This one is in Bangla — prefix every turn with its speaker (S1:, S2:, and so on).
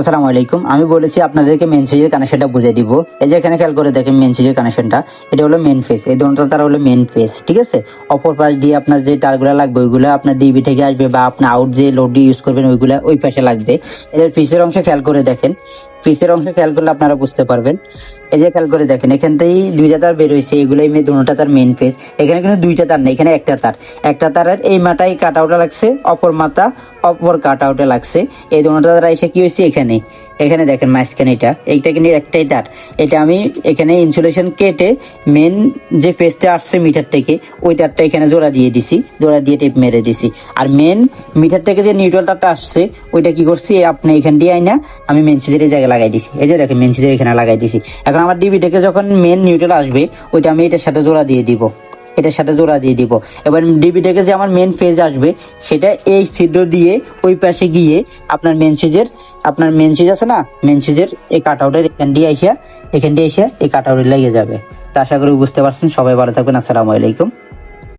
S1: আসসালামু আলাইকুম। আমি বলেছি আপনাদেরকে মেন সুইচের কানেকশনটা বুঝিয়ে দিব। এই যে এখানে খেয়াল করে দেখেন মেন সুইচের কানেকশনটা এটা হলো মেন ফেস এই দুটো তার হলো মেন ফেস ঠিক আছে? অপর পাশ দিয়ে আপনার যে তারগুলো লাগবে, ওইগুলো আপনার ডিবি থেকে আসবে বা আপনার আউট যে লোড ইউজ করবেন, ওইগুলো ওই পাশে লাগবে। এদের পিসের অংশ খেয়াল করে দেখেন। পিসের অংশ খেয়াল করলে আপনারা বুঝতে পারবেন। এই যে খেয়াল করে দেখেন, এখান থেকেই দুইটা তার বের হয়েছে, এগুলোই মেয়ে দুটা তার মেন ফেস এখানে কিন্তু দুইটা তার নেই, এখানে একটা তার। একটা তারের এই মাথায় কাট আউটে লাগছে, অপর মাথা অপর কাট আউটে লাগছে। এই দুটা তার এসে কি হয়েছে এখানে? এখানে দেখেন মাঝখানে এটা, এইটা কিন্তু একটাই তার। এটা আমি এখানে ইনসুলেশন কেটে মেন যে ফেসটা আসছে মিটার থেকে, ওই তারটা এখানে জোড়া দিয়ে দিছি, জোড়া দিয়ে টেপ মেরে দিছি। আর মেন মিটার থেকে যে নিউট্রাল তারটা আসছে, ওইটা কি করছি, আপনি এখান দিয়ে আইনা, আমি মেন সিজের এই জায়গায় লাগাই দিছি এই যে দেখেন মেন সিজের এখানে লাগাই দিছি এখন আমার ডিবি থেকে যখন মেন নিউট্রাল আসবে, ওইটা আমি এটার সাথে জোড়া দিয়ে দিব। এটার সাথে জোড়া দিয়ে দিব। এবার ডিবি থেকে যে আমার মেন ফেজ আসবে, সেটা এই ছিদ্র দিয়ে ওই পাশে গিয়ে আপনার মেন সিজের আপনার মেন সিজ আছে না? মেন সিজের এই কাট আউটের এখান দিয়ে এসে এখান দিয়ে এসে এই কাট আউটে লেগে যাবে। তা আশা করি বুঝতে পারছেন। সবাই ভালো থাকবেন। আসসালামু আলাইকুম।